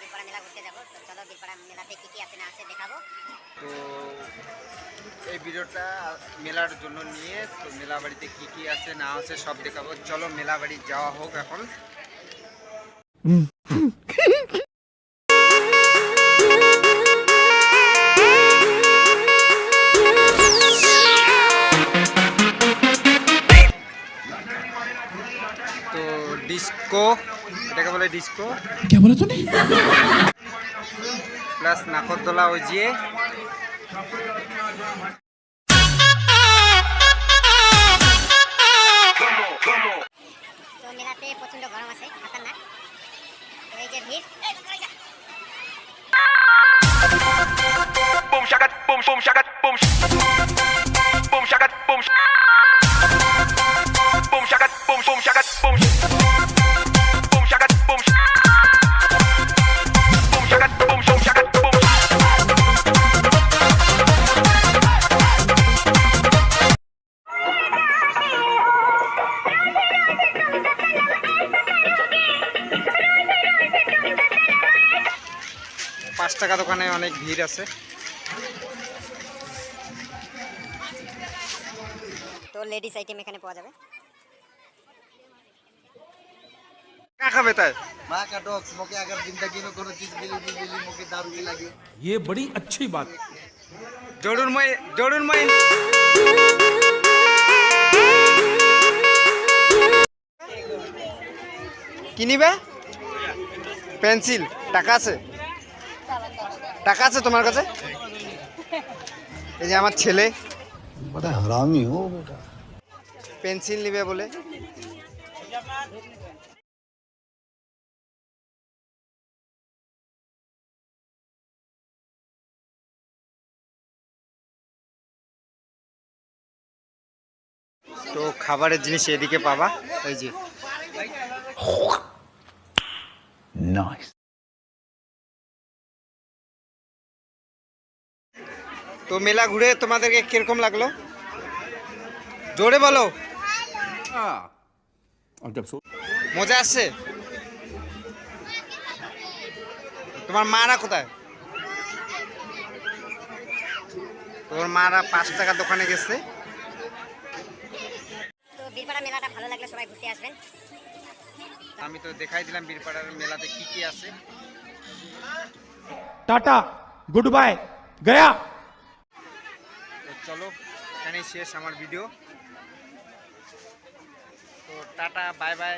বীরপাড়া মেলা ঘুরতে যাব। তো চলো বীরপাড়া মেলাতে কি কি আছে না আছে দেখাবো। তো এই ভিডিওটা মেলার জন্য নিয়ে, তো মেলা বাড়িতে কি কি আছে না আছে সব দেখাবো। চলো মেলা বাড়ি যাওয়া হোক এখন। তো ডিস্কো এটাকে বলে ডিস্কো কে বলে তুমি প্লাস নাকরতলা ওজিয়ে মেলাতে প্রচণ্ড গরম আছে খাতারনাক। এই যে ভিড়। বুম শাকাত বুম বুম শাকাত বুম পাঁচ টাকা দোকানে অনেক ভিড় আছে তো লেডিস আইটেম এখানে পাওয়া যাবে কা খাবে তাই माँ का डॉग्स मोके अगर जिंदगी में कोनो चीज मिली नहीं मिली मोके दारू भी लगी ये बड़ी अच्छी बात है জরুর মই জরুর মই কিনিবা পেন্সিল টাকা আছে টাকা আছে তোমার কাছে? এই যে আমার ছেলে। হারামি ও পেন্সিল নিবে বলে। তো খাবারের জিনিস এদিকে পাবা। ওই যে। নাইস তো মেলা ঘুরে তোমাদেরকে কীরকম লাগল? জোরে বলো। মজা আসছে? তোমার মারা কোথায়? তোমার মারা পাঁচ টাকা দোকানে গেছে। আমি তো দেখাই দিলাম বীরপাড়ার মেলাতে কি কি আছে। টাটা গুড বাই গয়া। চলো এখানেই শেষ আমার ভিডিও তো টাটা বাই বাই